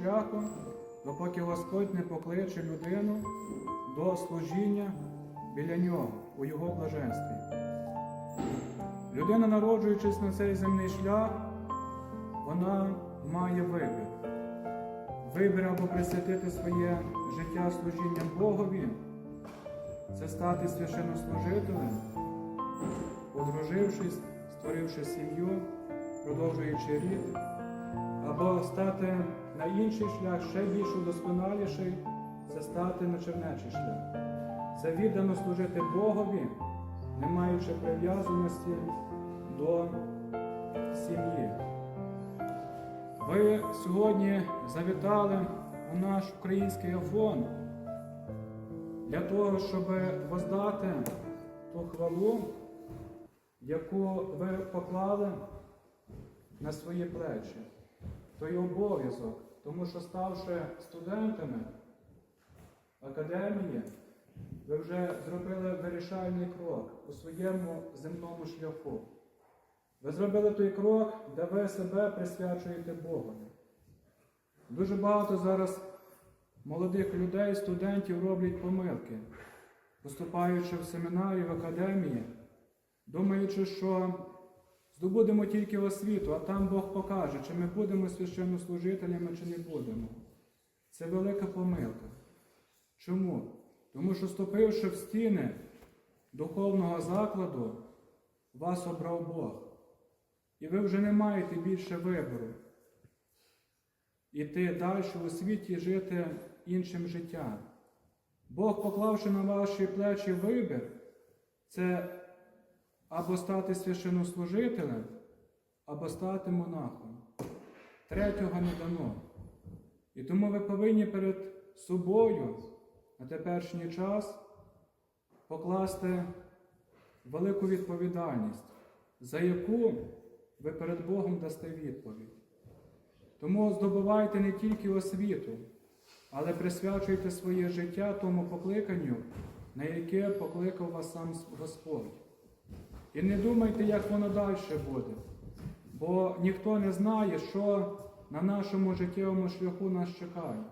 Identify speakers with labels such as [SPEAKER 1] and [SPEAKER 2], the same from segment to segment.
[SPEAKER 1] шляху, допоки Господь не покличе людину до служіння біля нього у його блаженстві. Людина, народжуючись на цей земний шлях, вона має вибір. Вибір або присвятити своє життя служінням Богові, це стати священнослужителем, одружившись, створивши сім'ю, продовжуючи рід, або стати на інший шлях, ще більш удосконаліший, це стати на чернечий шлях. Це віддано служити Богові, не маючи прив'язаності до сім'ї. Ви сьогодні завітали у наш український Афон для того, щоб воздати ту хвалу, яку ви поклали на свої плечі, той обов'язок, тому що ставши студентами академії, ви вже зробили вирішальний крок у своєму земному шляху. Ви зробили той крок, де ви себе присвячуєте Богові. Дуже багато зараз молодих людей, студентів роблять помилки, поступаючи в семінарі, в академії, думаючи, що здобудемо тільки освіту, а там Бог покаже, чи ми будемо священнослужителями, чи не будемо. Це велика помилка. Чому? Тому що, ступивши в стіни духовного закладу, вас обрав Бог. І ви вже не маєте більше вибору. Іти далі у світі жити іншим життям. Бог, поклавши на ваші плечі вибір, це або стати священнослужителем, або стати монахом. Третього не дано. І тому ви повинні перед собою на теперішній час покласти велику відповідальність, за яку ви перед Богом дасте відповідь. Тому здобувайте не тільки освіту, але присвячуйте своє життя тому покликанню, на яке покликав вас сам Господь. І не думайте, як воно далі буде, бо ніхто не знає, що на нашому життєвому шляху нас чекає,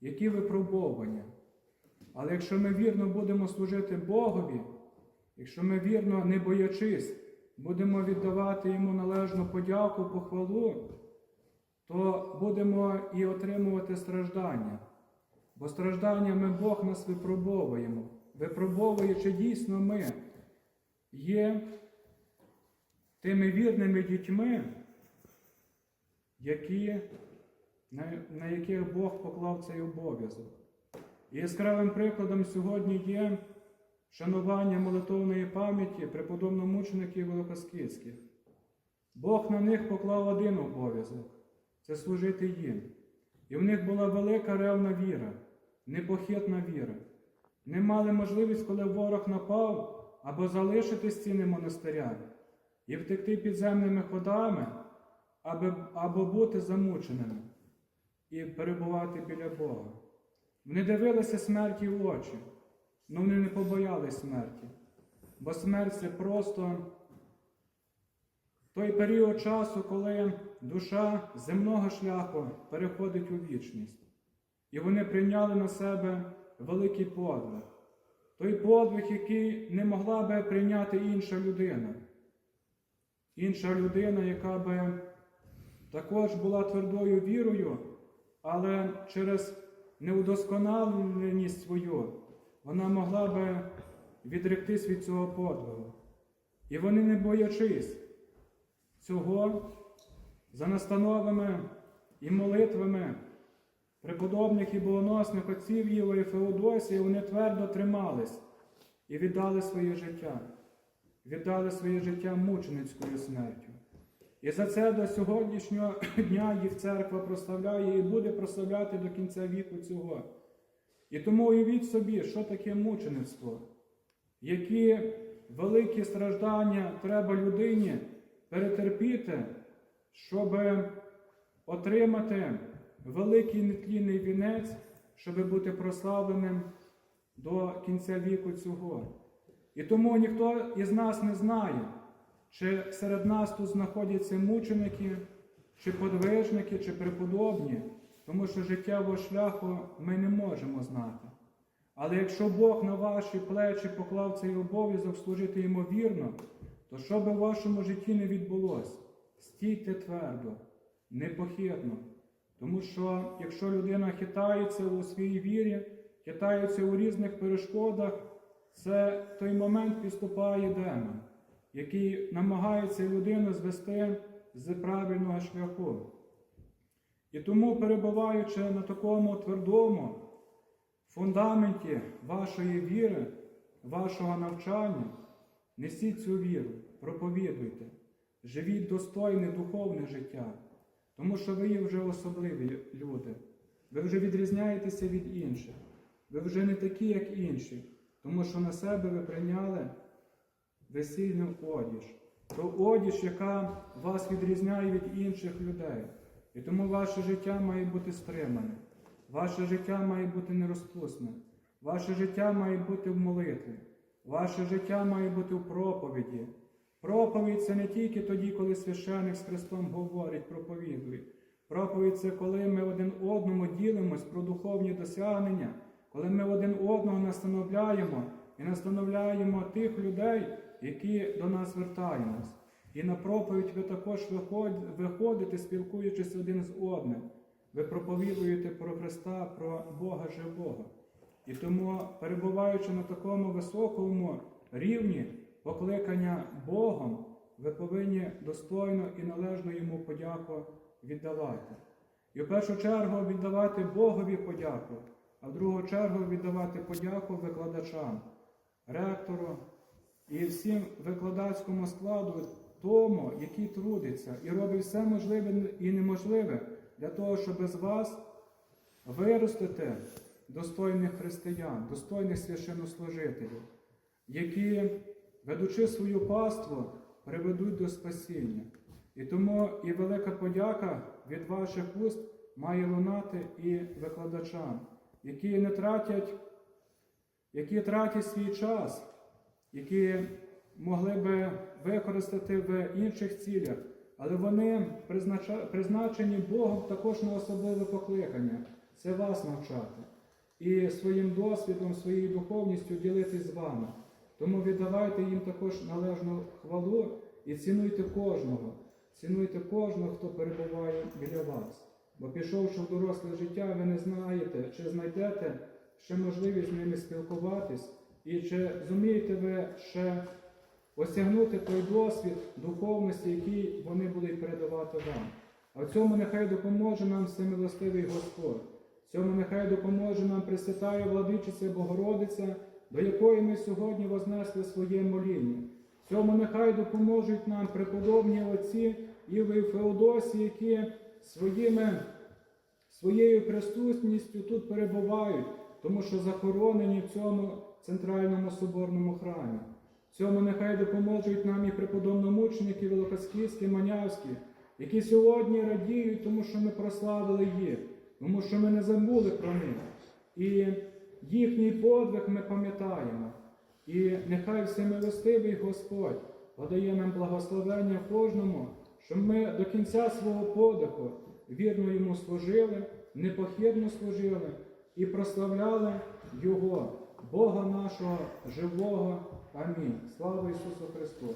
[SPEAKER 1] які випробування. Але якщо ми вірно будемо служити Богові, якщо ми вірно, не боячись, будемо віддавати йому належну подяку, похвалу, то будемо і отримувати страждання. Бо стражданнями Бог нас випробовуємо, випробовує, чи дійсно ми є тими вірними дітьми, які, на, на яких Бог поклав цей обов'язок. І яскравим прикладом сьогодні є шанування молитовної пам'яті преподобномучеників Великоскільських. Бог на них поклав один обов'язок це служити їм. І в них була велика ревна віра, непохитна віра. Не мали можливість, коли ворог напав, або залишити стіни монастиря і втекти підземними ходами, аби, або бути замученими і перебувати біля Бога. Вони дивилися смерті в очі, але вони не побоялись смерті, бо смерть це просто той період часу, коли душа земного шляху переходить у вічність. І вони прийняли на себе великий подвиг. Той подвиг, який не могла би прийняти інша людина. Інша людина, яка би також була твердою вірою, але через неудосконаленість свою вона могла би відректись від цього подвигу. І вони, не боячись цього, за настановами і молитвами преподобних і богоносних отців Єва і Феодосії, вони твердо тримались і віддали своє життя, віддали своє життя мученицькою смертю. І за це до сьогоднішнього дня їх церква прославляє і буде прославляти до кінця віку цього. І тому уявіть собі, що таке мучеництво, які великі страждання треба людині перетерпіти, щоб отримати великий нетлінний вінець, щоб бути прославленим до кінця віку цього. І тому ніхто із нас не знає, чи серед нас тут знаходяться мученики, чи подвижники, чи преподобні, тому що життєвого шляху ми не можемо знати. Але якщо Бог на ваші плечі поклав цей обов'язок служити йому вірно, то що би в вашому житті не відбулося, стійте твердо, непохитно. Тому що якщо людина хитається у своїй вірі, хитається у різних перешкодах, це той момент підступає демон, який намагається людину звести з правильного шляху. І тому, перебуваючи на такому твердому фундаменті вашої віри, вашого навчання, несіть цю віру, проповідуйте, живіть достойне духовне життя, тому що ви є вже особливі люди. Ви вже відрізняєтеся від інших. Ви вже не такі, як інші, тому що на себе ви прийняли весільну одіж. Ту одіж, яка вас відрізняє від інших людей. І тому ваше життя має бути стримане, ваше життя має бути нерозпусне, ваше життя має бути в молитві, ваше життя має бути в проповіді. Проповідь це не тільки тоді, коли священик з Христом говорить, проповідує. Проповідь це коли ми один одному ділимось про духовні досягнення, коли ми один одного настановляємо і настановляємо тих людей, які до нас звертаємось. І на проповідь ви також виходите, спілкуючись один з одним. Ви проповідуєте про Христа, про Бога живого. І тому, перебуваючи на такому високому рівні покликання Богом, ви повинні достойно і належно йому подяку віддавати. І в першу чергу віддавати Богові подяку, а в другу чергу віддавати подяку викладачам, ректору і всім викладацькому складу, тому, який трудиться і робить все можливе і неможливе для того, щоб з вас виростити достойних християн, достойних священнослужителів, які, ведучи свою паству, приведуть до спасіння. І тому і велика подяка від ваших уст має лунати і викладачам, які не тратять, які тратять свій час, які могли би використати в інших цілях, але вони призначені Богом також на особливе покликання це вас навчати і своїм досвідом, своєю духовністю ділитись з вами. Тому віддавайте їм також належну хвалу і цінуйте кожного, цінуйте кожного, хто перебуває біля вас. Бо пішовши в доросле життя, ви не знаєте, чи знайдете ще можливість з ними спілкуватись, і чи зумієте ви ще осягнути той досвід духовності, який вони будуть передавати вам. А в цьому нехай допоможе нам всемилостивий Господь. В цьому нехай допоможе нам Пресвятая Владичиця Богородиця, до якої ми сьогодні вознесли своє моління. Цьому нехай допоможуть нам преподобні отці Іви і Феодосі, які своїми, своєю присутністю тут перебувають, тому що захоронені в цьому центральному соборному храмі. Цьому нехай допоможуть нам і преподобномученики Великосківські, Манявські, які сьогодні радіють, тому що ми прославили їх, тому що ми не забули про них. І їхній подвиг ми пам'ятаємо. І нехай всемилостивий Господь подає нам благословення кожному, щоб ми до кінця свого подиху вірно йому служили, непохідно служили і прославляли Його, Бога нашого живого. Амінь. Слава Ісусу Христу!